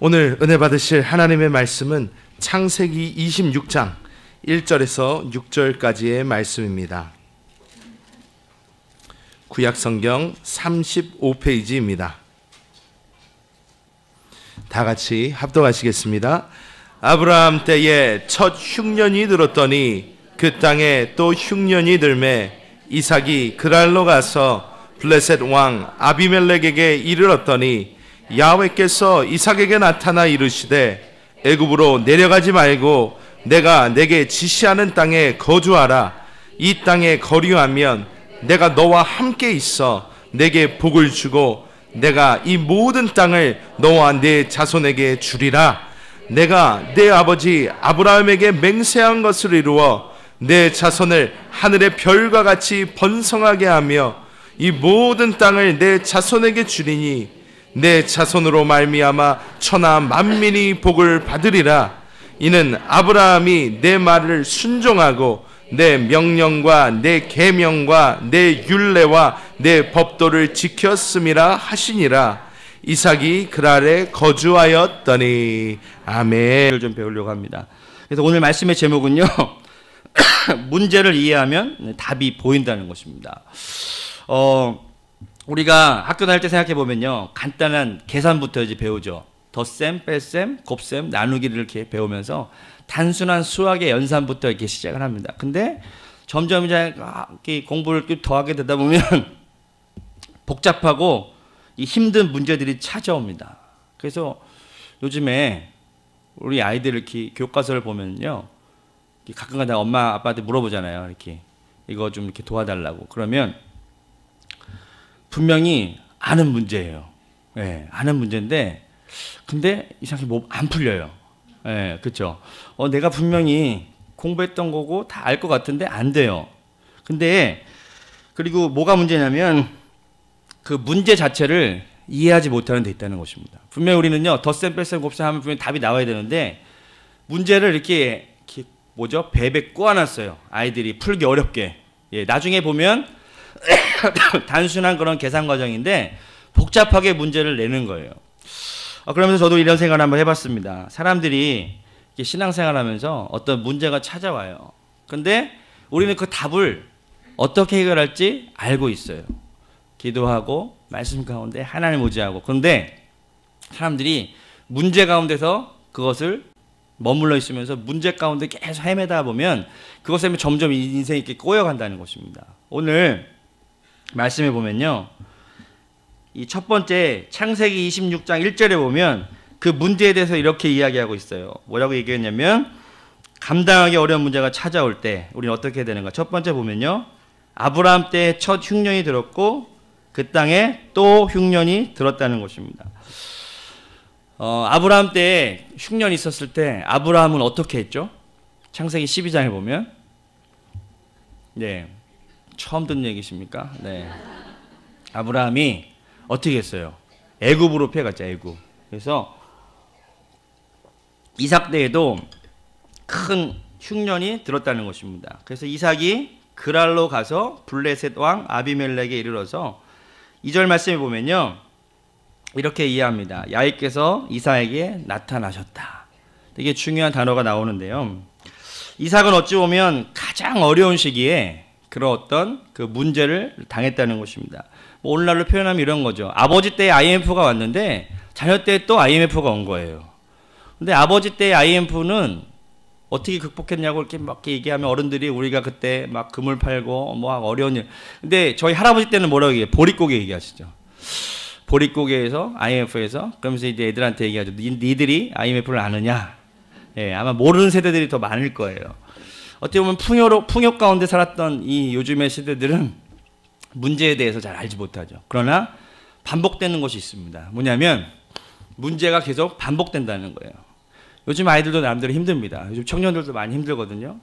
오늘 은혜 받으실 하나님의 말씀은 창세기 26장 1절에서 6절까지의 말씀입니다. 구약 성경 35페이지입니다. 다 같이 합독하시겠습니다. 아브라함 때에 첫 흉년이 들었더니 그 땅에 또 흉년이 들매 이삭이 그랄로 가서 블레셋 왕 아비멜렉에게 이르렀더니 야훼께서 이삭에게 나타나 이르시되 애굽으로 내려가지 말고 내가 내게 지시하는 땅에 거주하라. 이 땅에 거류하면 내가 너와 함께 있어 내게 복을 주고 내가 이 모든 땅을 너와 내 자손에게 주리라. 내가 내 아버지 아브라함에게 맹세한 것을 이루어 내 자손을 하늘의 별과 같이 번성하게 하며 이 모든 땅을 내 자손에게 주리니 내 자손으로 말미암아 천하 만민이 복을 받으리라 이는 아브라함이 내 말을 순종하고 내 명령과 내 계명과 내 율례와 내 법도를 지켰음이라 하시니라 이삭이 그랄에 거주하였더니 아멘 좀 배우려고 합니다. 그래서 오늘 말씀의 제목은요. 문제를 이해하면 답이 보인다는 것입니다. 어, 우리가 학교 다닐 때 생각해 보면요. 간단한 계산부터 이제 배우죠. 덧셈, 뺄셈, 곱셈, 나누기를 이렇게 배우면서 단순한 수학의 연산부터 이렇게 시작을 합니다. 근데 점점 이제 공부를 더 하게 되다 보면 복잡하고 힘든 문제들이 찾아옵니다. 그래서 요즘에 우리 아이들 이렇게 교과서를 보면요. 가끔가다 엄마 아빠한테 물어보잖아요. 이렇게 이거 좀 이렇게 도와달라고. 그러면 분명히 아는 문제예요. 예, 네, 아는 문제인데 근데 이상하게 뭐 안 풀려요. 예, 네, 그렇죠. 어, 내가 분명히 공부했던 거고 다 알 것 같은데 안 돼요. 근데 그리고 뭐가 문제냐면 그 문제 자체를 이해하지 못하는 데 있다는 것입니다. 분명히 우리는요 덧셈 뺄셈 곱셈 하면 분명히 답이 나와야 되는데 문제를 이렇게, 이렇게 뭐죠 배배 꼬아놨어요. 아이들이 풀기 어렵게. 예, 나중에 보면 단순한 그런 계산 과정인데 복잡하게 문제를 내는 거예요. 어, 그러면서 저도 이런 생각을 한번 해봤습니다. 사람들이 신앙생활 하면서 어떤 문제가 찾아와요. 근데 우리는 그 답을 어떻게 해결할지 알고 있어요. 기도하고 말씀 가운데 하나님 의지하고 그런데 사람들이 문제 가운데서 그것을 머물러 있으면서 문제 가운데 계속 헤매다 보면 그것 때문에 점점 인생이 이렇게 꼬여간다는 것입니다. 오늘 말씀해 보면요. 이 첫 번째 창세기 26장 1절에 보면 그 문제에 대해서 이렇게 이야기하고 있어요. 뭐라고 얘기했냐면 감당하기 어려운 문제가 찾아올 때 우리는 어떻게 해야 되는가? 첫 번째 보면요. 아브라함 때 첫 흉년이 들었고 그 땅에 또 흉년이 들었다는 것입니다. 어, 아브라함 때 흉년이 있었을 때 아브라함은 어떻게 했죠? 창세기 12장에 보면 네. 처음 듣는 얘기십니까? 네. 아브라함이 어떻게 했어요? 애굽으로 피해갔죠. 애굽. 그래서 이삭 때에도 큰 흉년이 들었다는 것입니다. 그래서 이삭이 그랄로 가서 블레셋 왕 아비멜렉에 이르러서 2절 말씀에 보면요. 이렇게 이해합니다. 야훼께서 이삭에게 나타나셨다. 되게 중요한 단어가 나오는데요. 이삭은 어찌 보면 가장 어려운 시기에 그런 어떤 그 문제를 당했다는 것입니다. 뭐 오늘날로 표현하면 이런 거죠. 아버지 때 IMF가 왔는데 자녀 때 또 IMF가 온 거예요. 근데 아버지 때 IMF는 어떻게 극복했냐고 이렇게 막 얘기하면 어른들이 우리가 그때 막 금을 팔고 뭐 어려운 일. 근데 저희 할아버지 때는 뭐라고 얘기해요? 보릿고개 얘기하시죠. 보릿고개에서 IMF에서 그러면서 이제 애들한테 얘기하죠. 니들이 IMF를 아느냐? 예, 아마 모르는 세대들이 더 많을 거예요. 어떻게 보면 풍요로 풍요 가운데 살았던 이 요즘의 시대들은 문제에 대해서 잘 알지 못하죠. 그러나 반복되는 것이 있습니다. 뭐냐면 문제가 계속 반복된다는 거예요. 요즘 아이들도 남들이 힘듭니다. 요즘 청년들도 많이 힘들거든요.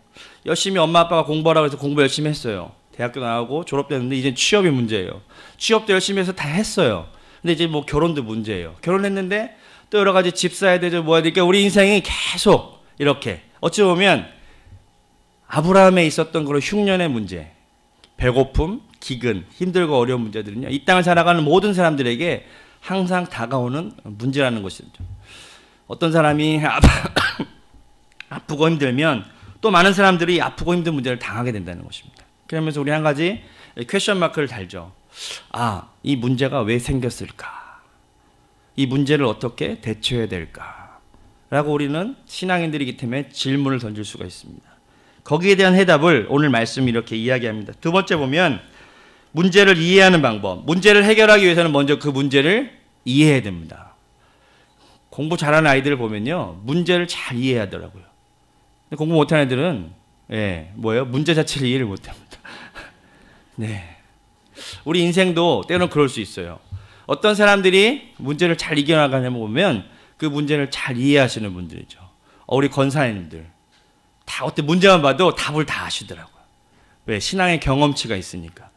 열심히 엄마 아빠가 공부하라고 해서 공부 열심히 했어요. 대학교 나오고 졸업됐는데 이제 취업이 문제예요. 취업도 열심히 해서 다 했어요. 근데 이제 뭐 결혼도 문제예요. 결혼했는데 또 여러 가지 집 사야 되죠. 뭐 해야 되니까 우리 인생이 계속 이렇게 어찌 보면 아브라함에 있었던 그런 흉년의 문제, 배고픔, 기근, 힘들고 어려운 문제들은요. 이 땅을 살아가는 모든 사람들에게 항상 다가오는 문제라는 것이죠. 어떤 사람이 아프고 힘들면 또 많은 사람들이 아프고 힘든 문제를 당하게 된다는 것입니다. 그러면서 우리 한 가지 퀘션 마크를 달죠. 아, 이 문제가 왜 생겼을까? 이 문제를 어떻게 대처해야 될까? 라고 우리는 신앙인들이기 때문에 질문을 던질 수가 있습니다. 거기에 대한 해답을 오늘 말씀 이렇게 이야기합니다. 두 번째 보면 문제를 이해하는 방법. 문제를 해결하기 위해서는 먼저 그 문제를 이해해야 됩니다. 공부 잘하는 아이들을 보면요. 문제를 잘 이해하더라고요. 공부 못하는 애들은 예, 뭐예요? 문제 자체를 이해를 못 합니다. 네. 우리 인생도 때로는 그럴 수 있어요. 어떤 사람들이 문제를 잘 이겨나가냐 보면 그 문제를 잘 이해하시는 분들이죠. 어, 우리 권사님들 다 어때 문제만 봐도 답을 다 아시더라고요. 왜 신앙의 경험치가 있으니까.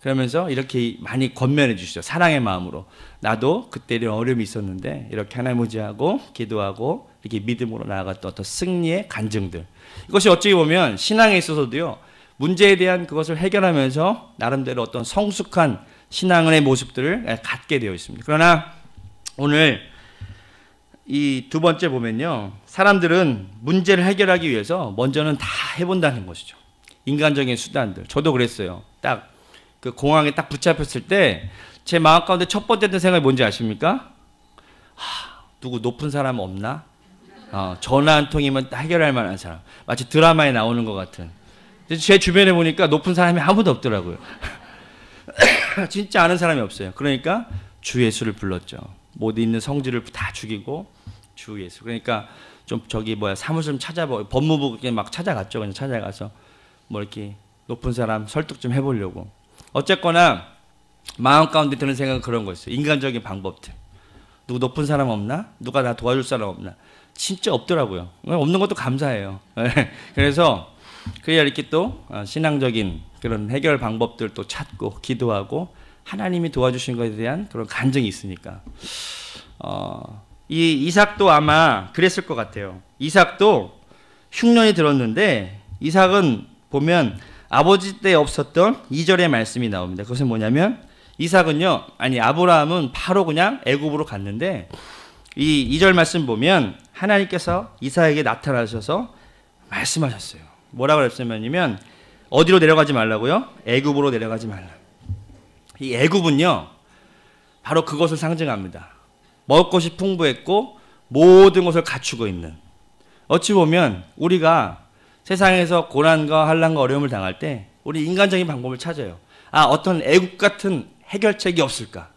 그러면서 이렇게 많이 권면해 주시죠. 사랑의 마음으로. 나도 그때 이런 어려움이 있었는데 이렇게 하나님 의지하고 기도하고 이렇게 믿음으로 나아갔던 어떤 승리의 간증들. 이것이 어찌 보면 신앙에 있어서도요. 문제에 대한 그것을 해결하면서 나름대로 어떤 성숙한 신앙의 모습들을 갖게 되어 있습니다. 그러나 오늘 이 두 번째 보면요. 사람들은 문제를 해결하기 위해서 먼저는 다 해본다는 것이죠. 인간적인 수단들. 저도 그랬어요. 딱 그 공항에 딱 붙잡혔을 때 제 마음 가운데 첫 번째 든 생각이 뭔지 아십니까? 하, 누구 높은 사람 없나? 어, 전화 한 통이면 해결할 만한 사람. 마치 드라마에 나오는 것 같은. 제 주변에 보니까 높은 사람이 아무도 없더라고요. 진짜 아는 사람이 없어요. 그러니까 주 예수를 불렀죠. 못 있는 성질을 다 죽이고 주 예수. 그러니까 좀 저기 뭐야 사무실 좀 찾아보 법무부 막 찾아갔죠. 그냥 찾아가서 뭐 이렇게 높은 사람 설득 좀 해보려고. 어쨌거나 마음 가운데 드는 생각은 그런 거였어요. 인간적인 방법들. 누구 높은 사람 없나? 누가 나 도와줄 사람 없나? 진짜 없더라고요. 없는 것도 감사해요. 그래서 그래야 이렇게 또 어, 신앙적인 그런 해결 방법들 또 찾고 기도하고 하나님이 도와주신 것에 대한 그런 간증이 있으니까. 어, 이 이삭도 아마 그랬을 것 같아요. 이삭도 흉년이 들었는데 이삭은 보면 아버지 때 없었던 2절의 말씀이 나옵니다. 그것은 뭐냐면 이삭은요, 아니 아브라함은 바로 그냥 애굽으로 갔는데 이 2절 말씀 보면 하나님께서 이삭에게 나타나셔서 말씀하셨어요. 뭐라고 그랬으면이면 어디로 내려가지 말라고요? 애굽으로 내려가지 말라. 이 애굽은요, 바로 그것을 상징합니다. 먹을 것이 풍부했고 모든 것을 갖추고 있는. 어찌 보면 우리가 세상에서 고난과 한란과 어려움을 당할 때 우리 인간적인 방법을 찾아요. 아 어떤 애국 같은 해결책이 없을까?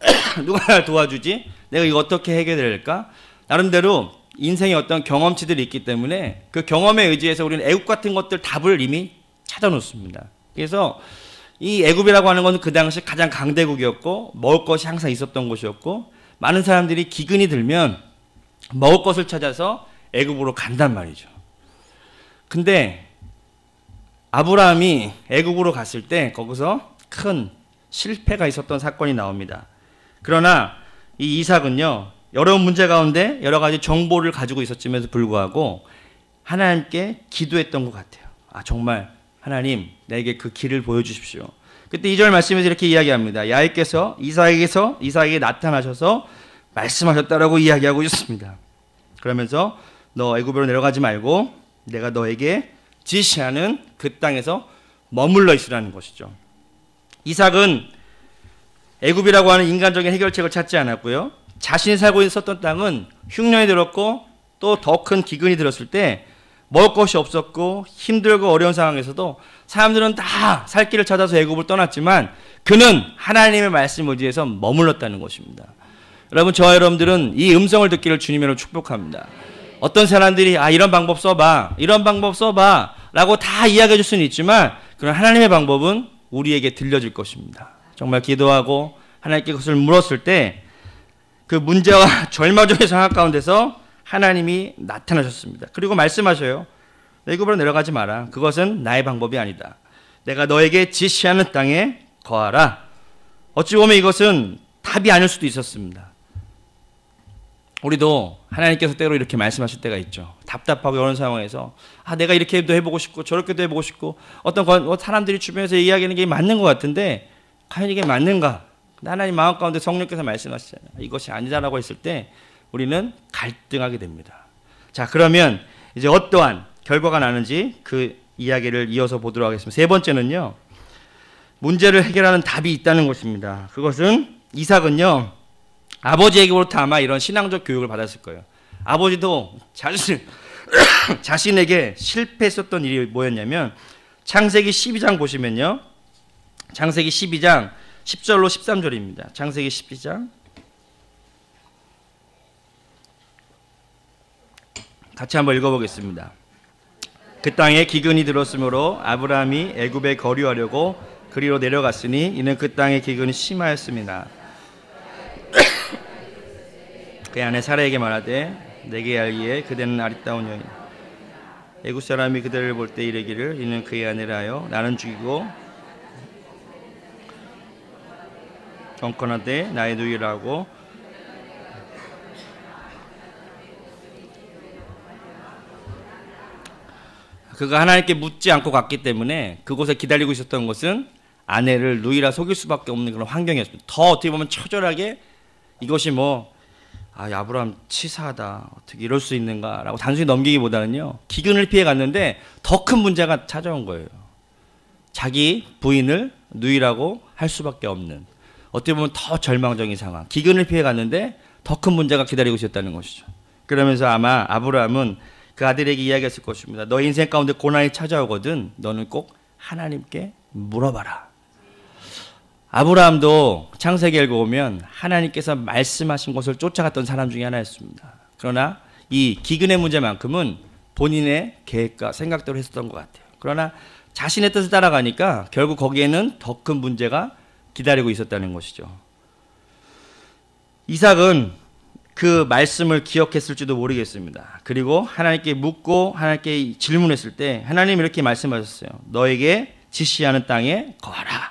누가 날 도와주지? 내가 이거 어떻게 해결될까? 나름대로 인생의 어떤 경험치들이 있기 때문에 그 경험에 의지해서 우리는 애국 같은 것들 답을 이미 찾아 놓습니다. 그래서 이 애굽이라고 하는 것은 그 당시 가장 강대국이었고 먹을 것이 항상 있었던 곳이었고 많은 사람들이 기근이 들면 먹을 것을 찾아서 애굽으로 간단 말이죠. 근데 아브라함이 애국으로 갔을 때 거기서 큰 실패가 있었던 사건이 나옵니다. 그러나 이 이삭은요 여러 문제 가운데 여러 가지 정보를 가지고 있었음에도 불구하고 하나님께 기도했던 것 같아요. 아 정말 하나님 내게 그 길을 보여주십시오. 그때 2절 말씀에서 이렇게 이야기합니다. 야훼께서 이삭에게서 이삭에게 나타나셔서 말씀하셨다라고 이야기하고 있습니다. 그러면서 너 애굽으로 내려가지 말고 내가 너에게 지시하는 그 땅에서 머물러 있으라는 것이죠. 이삭은 애굽이라고 하는 인간적인 해결책을 찾지 않았고요. 자신이 살고 있었던 땅은 흉년이 들었고 또 더 큰 기근이 들었을 때 먹을 것이 없었고 힘들고 어려운 상황에서도 사람들은 다 살 길을 찾아서 애굽을 떠났지만 그는 하나님의 말씀 의지해서 머물렀다는 것입니다. 여러분 저와 여러분들은 이 음성을 듣기를 주님으로 축복합니다. 어떤 사람들이 아 이런 방법 써봐 이런 방법 써봐 라고 다 이야기해 줄 수는 있지만 그런 하나님의 방법은 우리에게 들려질 것입니다. 정말 기도하고 하나님께 그것을 물었을 때 그 문제와 절마적의 상황 가운데서 하나님이 나타나셨습니다. 그리고 말씀하셔요. 애굽으로 내려가지 마라. 그것은 나의 방법이 아니다. 내가 너에게 지시하는 땅에 거하라. 어찌 보면 이것은 답이 아닐 수도 있었습니다. 우리도 하나님께서 때로 이렇게 말씀하실 때가 있죠. 답답하고 이런 상황에서 아 내가 이렇게도 해보고 싶고 저렇게도 해보고 싶고 어떤 뭐 사람들이 주변에서 이야기하는 게 맞는 것 같은데 과연 이게 맞는가? 하나님 마음 가운데 성령께서 말씀하시잖아요. 이것이 아니다라고 했을 때 우리는 갈등하게 됩니다. 자, 그러면 이제 어떠한 결과가 나는지 그 이야기를 이어서 보도록 하겠습니다. 세 번째는요. 문제를 해결하는 답이 있다는 것입니다. 그것은 이삭은요. 아버지에게로부터 아마 이런 신앙적 교육을 받았을 거예요. 아버지도 자신 자신에게 실패했었던 일이 뭐였냐면 창세기 12장 보시면요. 창세기 12장 10절로 13절입니다. 창세기 12장 같이 한번 읽어보겠습니다. 그 땅에 기근이 들었으므로 아브라함이 애굽에 거류하려고 그리로 내려갔으니 이는 그 땅에 기근이 심하였습니다. 그 안에 사라에게 말하되 내게 알기에 그대는 아리따운 여인 애굽 사람이 그대를 볼 때 이르기를 이는 그의 아내라 하여 나는 죽이고 경건하되 나의 누이라고 그가 하나님께 묻지 않고 갔기 때문에 그곳에 기다리고 있었던 것은 아내를 누이라 속일 수밖에 없는 그런 환경이었습니다. 더 어떻게 보면 처절하게 이것이 뭐 아, 아브라함 치사하다. 어떻게 이럴 수 있는가라고 단순히 넘기기보다는요. 기근을 피해 갔는데 더 큰 문제가 찾아온 거예요. 자기 부인을 누이라고 할 수밖에 없는 어떻게 보면 더 절망적인 상황. 기근을 피해 갔는데 더 큰 문제가 기다리고 있었다는 것이죠. 그러면서 아마 아브라함은 그 아들에게 이야기했을 것입니다. 너 인생 가운데 고난이 찾아오거든. 너는 꼭 하나님께 물어봐라. 아브라함도 창세기 읽어보면 하나님께서 말씀하신 것을 쫓아갔던 사람 중에 하나였습니다. 그러나 이 기근의 문제만큼은 본인의 계획과 생각대로 했었던 것 같아요. 그러나 자신의 뜻을 따라가니까 결국 거기에는 더 큰 문제가 기다리고 있었다는 것이죠. 이삭은 그 말씀을 기억했을지도 모르겠습니다. 그리고 하나님께 묻고 하나님께 질문했을 때 하나님 이렇게 말씀하셨어요. 너에게 지시하는 땅에 거하라.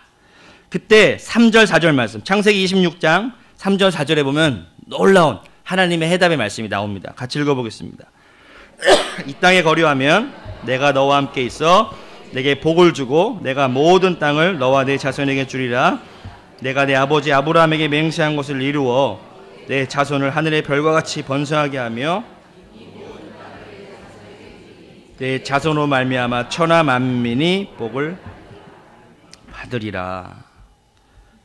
그때 3절 4절 말씀 창세기 26장 3절 4절에 보면 놀라운 하나님의 해답의 말씀이 나옵니다. 같이 읽어보겠습니다. 이 땅에 거류하면 내가 너와 함께 있어 내게 복을 주고 내가 모든 땅을 너와 내 자손에게 주리라 내가 내 아버지 아브라함에게 맹세한 것을 이루어 내 자손을 하늘의 별과 같이 번성하게 하며 내 자손으로 말미암아 천하 만민이 복을 받으리라.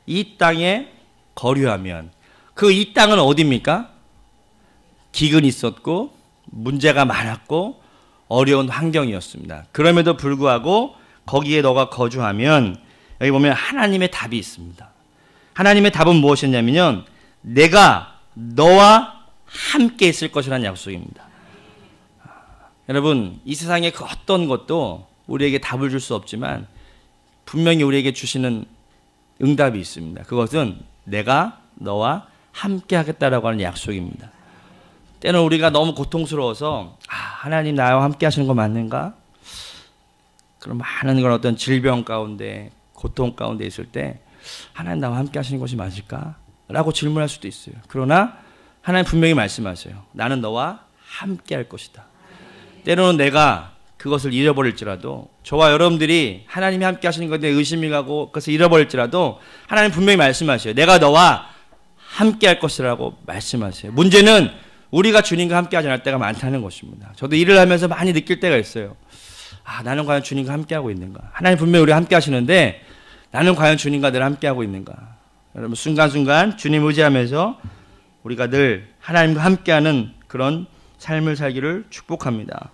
이 땅에 거류하면 그 이 땅은 어디입니까? 기근이 있었고 문제가 많았고 어려운 환경이었습니다. 그럼에도 불구하고 거기에 너가 거주하면 여기 보면 하나님의 답이 있습니다. 하나님의 답은 무엇이었냐면요. 내가 너와 함께 있을 것이라는 약속입니다. 여러분, 이 세상의 그 어떤 것도 우리에게 답을 줄 수 없지만 분명히 우리에게 주시는 응답이 있습니다. 그것은 내가 너와 함께 하겠다라고 하는 약속입니다. 때는 우리가 너무 고통스러워서 아, 하나님 나와 함께 하시는 거 맞는가? 그런 많은 그런 어떤 질병 가운데 고통 가운데 있을 때 하나님 나와 함께 하시는 것이 맞을까? 라고 질문할 수도 있어요. 그러나 하나님 분명히 말씀하세요. 나는 너와 함께 할 것이다. 때로는 내가 그것을 잃어버릴지라도 저와 여러분들이 하나님이 함께 하시는 것에 의심이 가고 그것을 잃어버릴지라도 하나님 분명히 말씀하셔요. 내가 너와 함께 할 것이라고 말씀하세요. 문제는 우리가 주님과 함께 하지 않을 때가 많다는 것입니다. 저도 일을 하면서 많이 느낄 때가 있어요. 아, 나는 과연 주님과 함께 하고 있는가? 하나님 분명히 우리 함께 하시는데 나는 과연 주님과 늘 함께 하고 있는가? 여러분 순간순간 주님 의지하면서 우리가 늘 하나님과 함께하는 그런 삶을 살기를 축복합니다.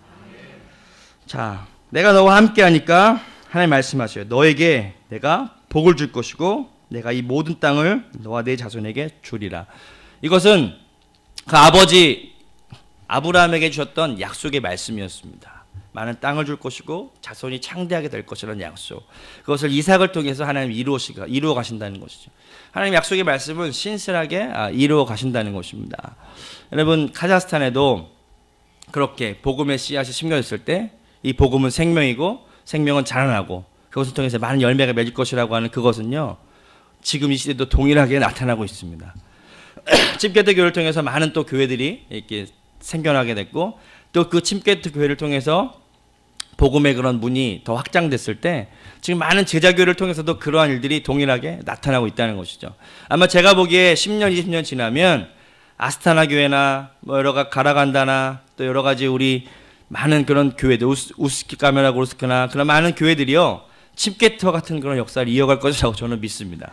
자, 내가 너와 함께하니까 하나님 말씀하셔요. 너에게 내가 복을 줄 것이고 내가 이 모든 땅을 너와 내 자손에게 주리라. 이것은 그 아버지 아브라함에게 주셨던 약속의 말씀이었습니다. 많은 땅을 줄 것이고 자손이 창대하게 될 것이라는 약속. 그것을 이삭을 통해서 하나님 이루어시가 이루어 가신다는 것이죠. 하나님 약속의 말씀은 신실하게 아, 이루어 가신다는 것입니다. 여러분 카자흐스탄에도 그렇게 복음의 씨앗이 심겨졌을 때 이 복음은 생명이고 생명은 자라나고 그것을 통해서 많은 열매가 맺을 것이라고 하는 그것은요. 지금 이 시대도 동일하게 나타나고 있습니다. 침게트 교회를 통해서 많은 또 교회들이 이렇게 생겨나게 됐고 또 그 침게트 교회를 통해서 복음의 그런 문이 더 확장됐을 때 지금 많은 제자교회를 통해서도 그러한 일들이 동일하게 나타나고 있다는 것이죠. 아마 제가 보기에 10년, 20년 지나면 아스타나 교회나 뭐 여러 가 가라간다나 또 여러 가지 우리 많은 그런 교회들 우스, 우스키 카메라 고르스크나 그런 많은 교회들이요 집게트와 같은 그런 역사를 이어갈 것이라고 저는 믿습니다.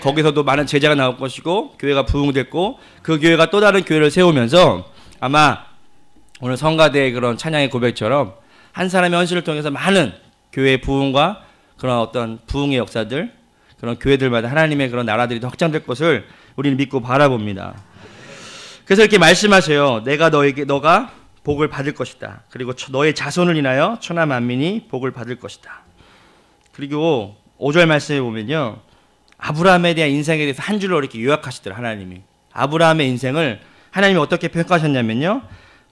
거기서도 많은 제자가 나올 것이고 교회가 부흥됐고 그 교회가 또 다른 교회를 세우면서 아마 오늘 성가대의 그런 찬양의 고백처럼 한 사람의 헌신을 통해서 많은 교회의 부흥과 그런 어떤 부흥의 역사들 그런 교회들마다 하나님의 그런 나라들이 더 확장될 것을 우리는 믿고 바라봅니다. 그래서 이렇게 말씀하세요. 내가 너에게 너가 복을 받을 것이다. 그리고 너의 자손을 인하여 천하 만민이 복을 받을 것이다. 그리고 5절 말씀에 보면요. 아브라함에 대한 인생에 대해서 한 줄로 이렇게 요약하시더라 하나님이. 아브라함의 인생을 하나님이 어떻게 평가하셨냐면요.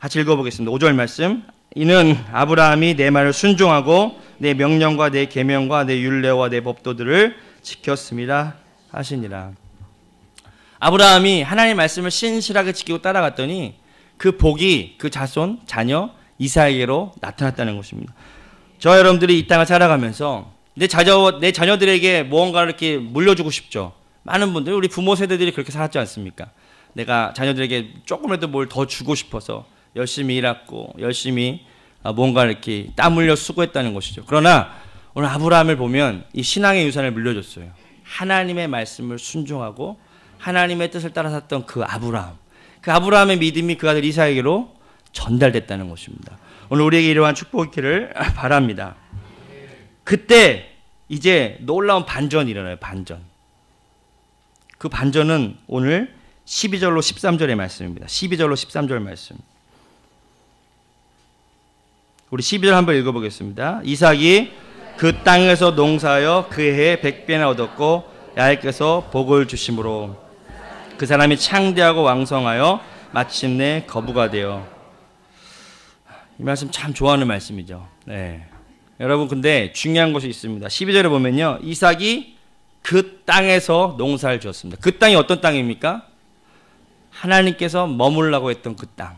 같이 읽어보겠습니다. 5절 말씀. 이는 아브라함이 내 말을 순종하고 내 명령과 내 계명과 내 율례와 내 법도들을 지켰습니다 하시니라. 아브라함이 하나님 말씀을 신실하게 지키고 따라갔더니 그 복이 그 자손 자녀 이사에게로 나타났다는 것입니다. 저 여러분들이 이 땅을 살아가면서 내 자녀 내 자녀들에게 무언가를 이렇게 물려주고 싶죠. 많은 분들 우리 부모 세대들이 그렇게 살았지 않습니까? 내가 자녀들에게 조금이라도 뭘 더 주고 싶어서 열심히 일했고 열심히 아, 뭔가 이렇게 땀 흘려 수고했다는 것이죠. 그러나 오늘 아브라함을 보면 이 신앙의 유산을 물려줬어요. 하나님의 말씀을 순종하고 하나님의 뜻을 따라 샀던 그 아브라함. 그 아브라함의 믿음이 그 아들 이사에게로 전달됐다는 것입니다. 오늘 우리에게 이러한 축복이 있기를 바랍니다. 그때 이제 놀라운 반전이 일어나요. 반전. 그 반전은 오늘 12절로 13절의 말씀입니다. 12절로 13절 말씀. 우리 12절 한번 읽어보겠습니다. 이삭이 그 땅에서 농사하여 그 해에 백배나 얻었고 야훼께서 복을 주심으로 그 사람이 창대하고 왕성하여 마침내 거부가 되어 이 말씀 참 좋아하는 말씀이죠. 네. 여러분 근데 중요한 것이 있습니다. 12절에 보면요. 이삭이 그 땅에서 농사를 지었습니다. 그 땅이 어떤 땅입니까? 하나님께서 머물라고 했던 그 땅.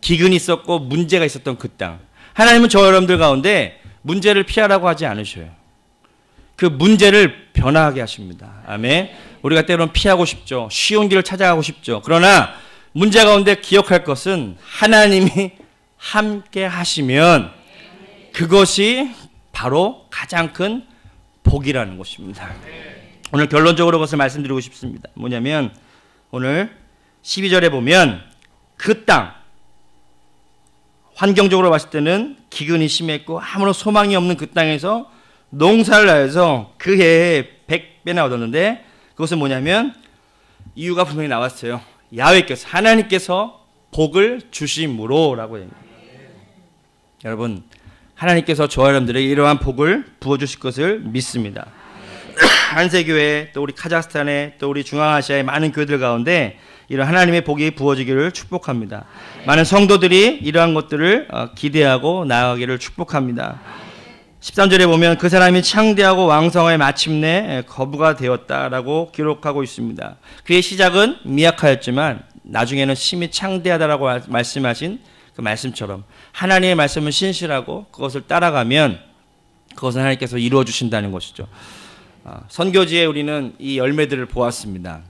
기근이 있었고 문제가 있었던 그 땅. 하나님은 저 여러분들 가운데 문제를 피하라고 하지 않으셔요. 그 문제를 변화하게 하십니다. 아멘. 우리가 때로는 피하고 싶죠. 쉬운 길을 찾아가고 싶죠. 그러나 문제 가운데 기억할 것은 하나님이 함께 하시면 그것이 바로 가장 큰 복이라는 것입니다. 오늘 결론적으로 그것을 말씀드리고 싶습니다. 뭐냐면 오늘 12절에 보면 그 땅, 환경적으로 봤을 때는 기근이 심했고 아무런 소망이 없는 그 땅에서 농사를 해서 그 해에 100배나 얻었는데 그것은 뭐냐면 이유가 분명히 나왔어요. 야훼께서 하나님께서 복을 주심으로라고 합니다. 여러분 하나님께서 저 여러분들에게 이러한 복을 부어 주실 것을 믿습니다. 한세교회 또 우리 카자흐스탄에 또 우리 중앙아시아의 많은 교회들 가운데 이런 하나님의 복이 부어지기를 축복합니다. 많은 성도들이 이러한 것들을 어, 기대하고 나아가기를 축복합니다. 13절에 보면 그 사람이 창대하고 왕성하여 마침내 거부가 되었다라고 기록하고 있습니다. 그의 시작은 미약하였지만 나중에는 심히 창대하다라고 말씀하신 그 말씀처럼 하나님의 말씀은 신실하고 그것을 따라가면 그것은 하나님께서 이루어 주신다는 것이죠. 어, 선교지에 우리는 이 열매들을 보았습니다.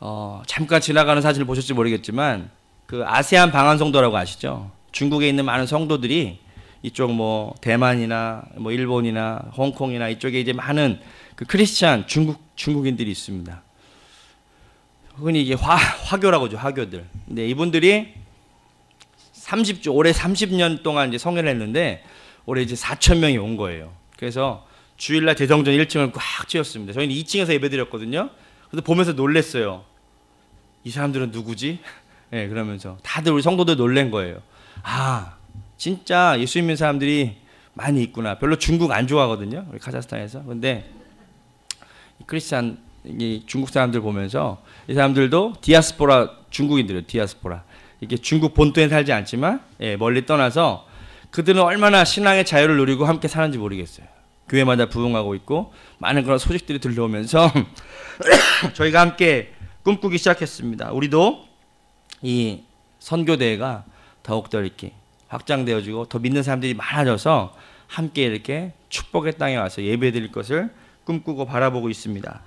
어, 잠깐 지나가는 사진을 보셨지 모르겠지만 그 아세안 방한 성도라고 아시죠? 중국에 있는 많은 성도들이 이쪽 뭐 대만이나 뭐 일본이나 홍콩이나 이쪽에 이제 많은 그 크리스찬 중국 중국인들이 있습니다. 흔히 이게 화 화교라고 하죠 화교들. 근데 이분들이 30주 올해 30년 동안 이제 성회를 했는데 올해 이제 4천 명이 온 거예요. 그래서 주일날 대성전 1층을 꽉 채웠습니다. 저희는 2층에서 예배드렸거든요. 그래서 보면서 놀랬어요. 이 사람들은 누구지? 예, 네, 그러면서 다들 우리 성도들 놀란 거예요. 아, 진짜 예수 믿는 사람들이 많이 있구나. 별로 중국 안 좋아하거든요. 우리 카자흐스탄에서. 근데 크리스찬 이 중국 사람들 보면서 이 사람들도 디아스포라 중국인들이에요. 디아스포라. 이게 중국 본토에 살지 않지만 예, 멀리 떠나서 그들은 얼마나 신앙의 자유를 누리고 함께 사는지 모르겠어요. 교회마다 부흥하고 있고 많은 그런 소식들이 들려오면서 저희가 함께 꿈꾸기 시작했습니다. 우리도 이 선교대회가 더욱더 이렇게 확장되어지고 더 믿는 사람들이 많아져서 함께 이렇게 축복의 땅에 와서 예배드릴 것을 꿈꾸고 바라보고 있습니다.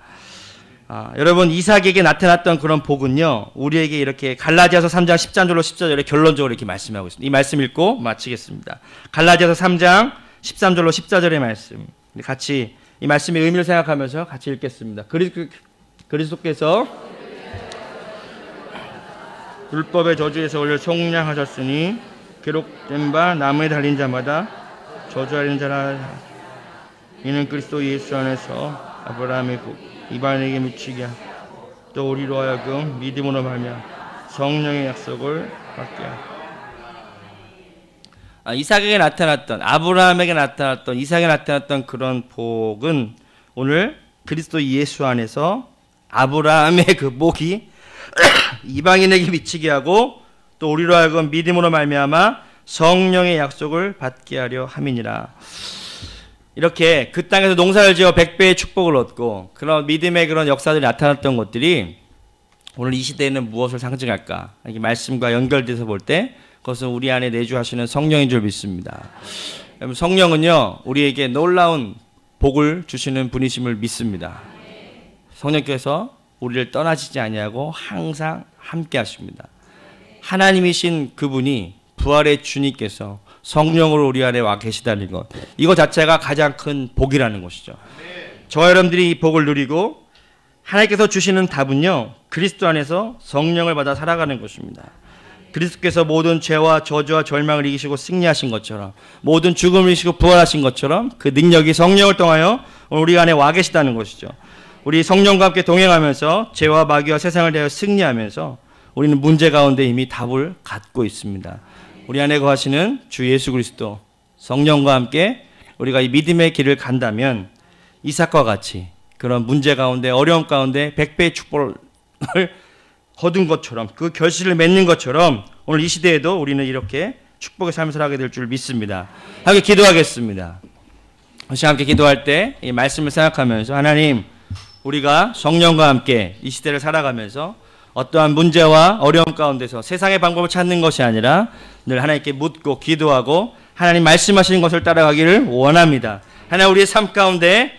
아, 여러분 이삭에게 나타났던 그런 복은요 우리에게 이렇게 갈라디아서 3장 10절로 14절에 결론적으로 이렇게 말씀하고 있습니다. 이 말씀 읽고 마치겠습니다. 갈라디아서 3장 13절로 14절의 말씀 같이 이 말씀의 의미를 생각하면서 같이 읽겠습니다. 그리스, 그리스도께서 율법의 저주에서 올려 속량하셨으니 기록된 바 나무에 달린 자마다 저주하는 자라 이는 그리스도 예수 안에서 아브라함의 복 이방인에게 미치게 또 우리로 하여금 믿음으로 말며 성령의 약속을 받게 아, 이삭에게 나타났던 아브라함에게 나타났던 이삭에게 나타났던 그런 복은 오늘 그리스도 예수 안에서 아브라함의 그 복이 이방인에게 미치게 하고 또 우리로 하여금 믿음으로 말미암아 성령의 약속을 받게 하려 함이니라. 이렇게 그 땅에서 농사를 지어 백배의 축복을 얻고 그런 믿음의 그런 역사들이 나타났던 것들이 오늘 이 시대에는 무엇을 상징할까? 이 말씀과 연결돼서 볼 때 그것은 우리 안에 내주하시는 성령인 줄 믿습니다. 성령은요 우리에게 놀라운 복을 주시는 분이심을 믿습니다. 성령께서 우리를 떠나시지 아니하고 항상 함께 하십니다. 하나님이신 그분이 부활의 주님께서 성령으로 우리 안에 와 계시다는 것. 이거 자체가 가장 큰 복이라는 것이죠. 저와 여러분들이 이 복을 누리고 하나님께서 주시는 답은요. 그리스도 안에서 성령을 받아 살아가는 것입니다. 그리스도께서 모든 죄와 저주와 절망을 이기시고 승리하신 것처럼 모든 죽음을 이기시고 부활하신 것처럼 그 능력이 성령을 통하여 우리 안에 와 계시다는 것이죠. 우리 성령과 함께 동행하면서 죄와 마귀와 세상을 대하여 승리하면서 우리는 문제 가운데 이미 답을 갖고 있습니다. 우리 안에 거하시는 주 예수 그리스도 성령과 함께 우리가 이 믿음의 길을 간다면 이삭과 같이 그런 문제 가운데 어려움 가운데 백배의 축복을 거둔 것처럼 그 결실을 맺는 것처럼 오늘 이 시대에도 우리는 이렇게 축복의 삶을 살게 될 줄 믿습니다. 함께 기도하겠습니다. 다시 함께 기도할 때 이 말씀을 생각하면서 하나님 우리가 성령과 함께 이 시대를 살아가면서 어떠한 문제와 어려움 가운데서 세상의 방법을 찾는 것이 아니라 늘 하나님께 묻고 기도하고 하나님 말씀하시는 것을 따라가기를 원합니다. 하나님 우리의 삶 가운데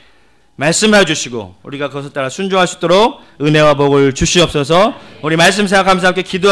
말씀해 주시고 우리가 그것을 따라 순종할 수 있도록 은혜와 복을 주시옵소서. 우리 말씀 생각하면서 함께 기도하